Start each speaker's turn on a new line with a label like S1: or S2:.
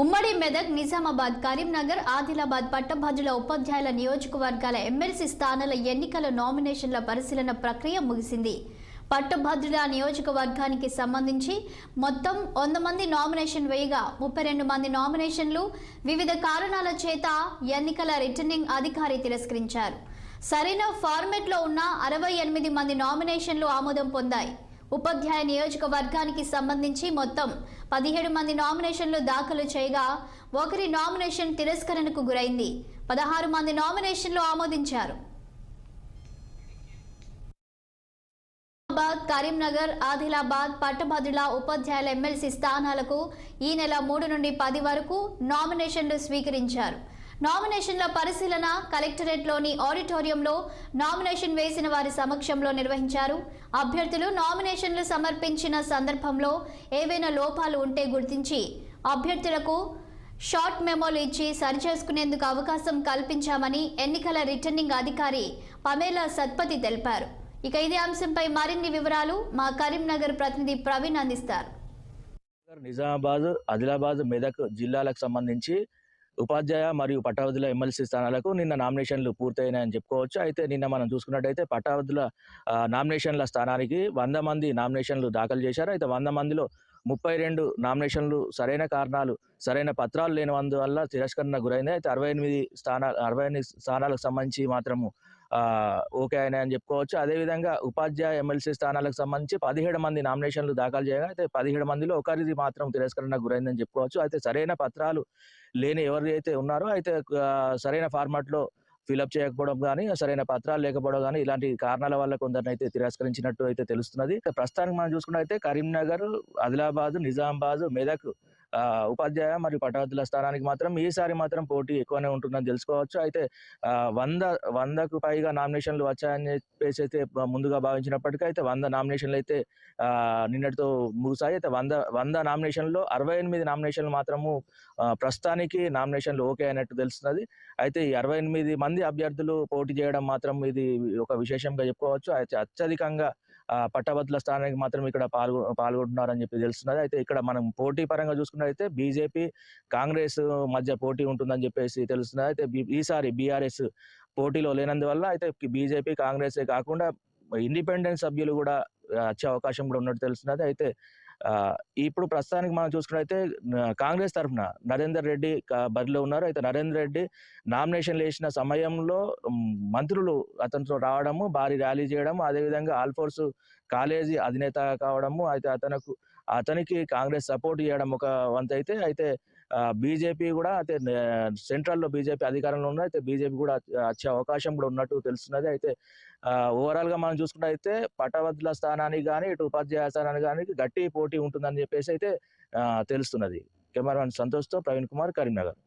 S1: ఉమ్మడి మెదక్ నిజామాబాద్ కరీంనగర్ ఆదిలాబాద్ పట్టభద్రుల ఉపాధ్యాయుల నియోజకవర్గాల ఎమ్మెల్సీ స్థానాల ఎన్నికల నామినేషన్ల పరిశీలన ప్రక్రియ ముగిసింది. పట్టభద్రుల నియోజకవర్గానికి సంబంధించి మొత్తం వంద మంది నామినేషన్ వేయగా ముప్పై రెండు మంది నామినేషన్లు వివిధ కారణాల చేత ఎన్నికల రిటర్నింగ్ అధికారి తిరస్కరించారు. సరైన ఫార్మెట్లో ఉన్న అరవై ఎనిమిది మంది నామినేషన్లు ఆమోదం పొందాయి. ఉపాధ్యాయ నియోజకవర్గానికి సంబంధించి మొత్తం పదిహేడు మంది నామినేషన్లు దాఖలు చేయగా ఒకరి నామినేషన్ తిరస్కరణకు గురైంది. పదహారు మంది నామినేషన్లు ఆమోదించారు. నిజామాబాద్ కరీంనగర్ ఆదిలాబాద్ పట్టభద్రుల ఉపాధ్యాయుల ఎమ్మెల్సీ స్థానాలకు ఈ నెల మూడు నుండి పది వరకు నామినేషన్లు స్వీకరించారు. నామినేషన్ల పరిశీలన కలెక్టరేట్లోని ఆడిటోరియంలో నామినేషన్ వేసిన వారి సమక్షంలో నిర్వహించారు. అభ్యర్థులు నామినేషన్లు సమర్పించిన సందర్భంలో ఏవైనా లోపాలు ఉంటే గుర్తించి అభ్యర్థులకు షార్ట్ మెమోలు ఇచ్చి సరిచేసుకునేందుకు అవకాశం కల్పించామని ఎన్నికల రిటర్నింగ్ అధికారి పమేలా సత్పతి తెలిపారు. ఇక ఇదే అంశంపై మరిన్ని వివరాలు మా కరీంనగర్ ప్రతినిధి ప్రవీణ్ అందిస్తారు.
S2: నిజామాబాద్ ఆదిలాబాద్ మెదక్ జిల్లాలకు సంబంధించి ఉపాధ్యాయ మరియు పట్టావధుల ఎమ్మెల్సీ స్థానాలకు నిన్న నామినేషన్లు పూర్తయినాయని చెప్పుకోవచ్చు. అయితే నిన్న మనం చూసుకున్నట్టయితే పట్టావధుల నామినేషన్ల స్థానానికి వంద మంది నామినేషన్లు దాఖలు చేశారు. అయితే వంద మందిలో ముప్పై రెండు నామినేషన్లు సరైన కారణాలు సరైన పత్రాలు లేనందువల్ల తిరస్కరణ గురైంది. అయితే అరవై ఎనిమిది స్థానాలు అరవై ఎనిమిది స్థానాలకు సంబంధించి మాత్రము ఓకే ఓకే అని చెప్పుకోవచ్చు. అదేవిధంగా ఉపాధ్యాయ ఎమ్మెల్సీ స్థానాలకు సంబంధించి పదిహేడు మంది నామినేషన్లు దాఖలు చేయగా అయితే పదిహేడు మందిలో ఒకరిది మాత్రం తిరస్కరణ గురైందని చెప్పుకోవచ్చు. అయితే సరైన పత్రాలు లేని ఎవరైతే ఉన్నారో అయితే సరైన ఫార్మాట్లో ఫిలప్ చేయకపోవడం కానీ సరైన పత్రాలు లేకపోవడం కానీ ఇలాంటి కారణాల వల్ల కొందరిని అయితే తిరస్కరించినట్టు అయితే తెలుస్తున్నది. ప్రస్తుతానికి మనం చూసుకున్నట్టయితే కరీంనగర్ ఆదిలాబాద్ నిజామాబాద్ మెదక్ ఉపాధ్యాయ మరియు పటార్థుల స్థానానికి మాత్రం ఈసారి మాత్రం పోటీ ఎక్కువనే ఉంటుందని తెలుసుకోవచ్చు. అయితే వంద వందకు పైగా నామినేషన్లు వచ్చాయని చెప్పేసి అయితే ముందుగా భావించినప్పటికీ అయితే వంద నామినేషన్లు అయితే నిన్నటితో ముగిసాయి అయితే వంద వంద నామినేషన్లో అరవై ఎనిమిది నామినేషన్లు మాత్రము ప్రస్తుతానికి నామినేషన్లు ఓకే అయినట్టు తెలుస్తున్నది. అయితే ఈ అరవై ఎనిమిది మంది అభ్యర్థులు పోటీ చేయడం మాత్రం ఇది ఒక విశేషంగా చెప్పుకోవచ్చు. అయితే అత్యధికంగా పట్టభద్రుల స్థానానికి మాత్రం ఇక్కడ పాల్గొ పాల్గొంటున్నారని చెప్పి తెలుస్తున్నది. అయితే ఇక్కడ మనం పోటీ పరంగా చూసుకున్నట్లయితే బీజేపీ కాంగ్రెస్ మధ్య పోటీ ఉంటుందని చెప్పేసి తెలుస్తున్నది. అయితే ఈసారి బీఆర్ఎస్ పోటీలో లేనందువల్ల అయితే బీజేపీ కాంగ్రెస్ కాకుండా ఇండిపెండెంట్ సభ్యులు కూడా వచ్చే అవకాశం కూడా ఉన్నట్టు తెలుస్తున్నది. అయితే ఇప్పుడు ప్రస్తుతానికి మనం చూసుకున్నైతే కాంగ్రెస్ తరఫున నరేందర్ రెడ్డి బరిలో ఉన్నారు. అయితే నరేందర్ రెడ్డి నామినేషన్ వేసిన సమయంలో మంత్రులు అతనితో రావడము భారీ ర్యాలీ చేయడము అదేవిధంగా ఆల్ఫోర్స్ కాలేజీ అధినేత కావడము అయితే అతనికి అతనికి కాంగ్రెస్ సపోర్ట్ చేయడం ఒక వంత అయితే అయితే బీజేపీ కూడా అయితే సెంట్రల్లో బీజేపీ అధికారంలో ఉన్నది. అయితే బీజేపీ కూడా వచ్చే అవకాశం కూడా ఉన్నట్టు తెలుస్తున్నది. అయితే ఓవరాల్గా మనం చూసుకుంటే అయితే పట్టభద్రుల స్థానానికి కానీ ఇటు ఉపాధ్యాయ స్థానానికి కానీ గట్టి పోటీ ఉంటుందని చెప్పేసి అయితే తెలుస్తున్నది. కెమెరామెన్ సంతోష్తో ప్రవీణ్ కుమార్ కరీంనగర్.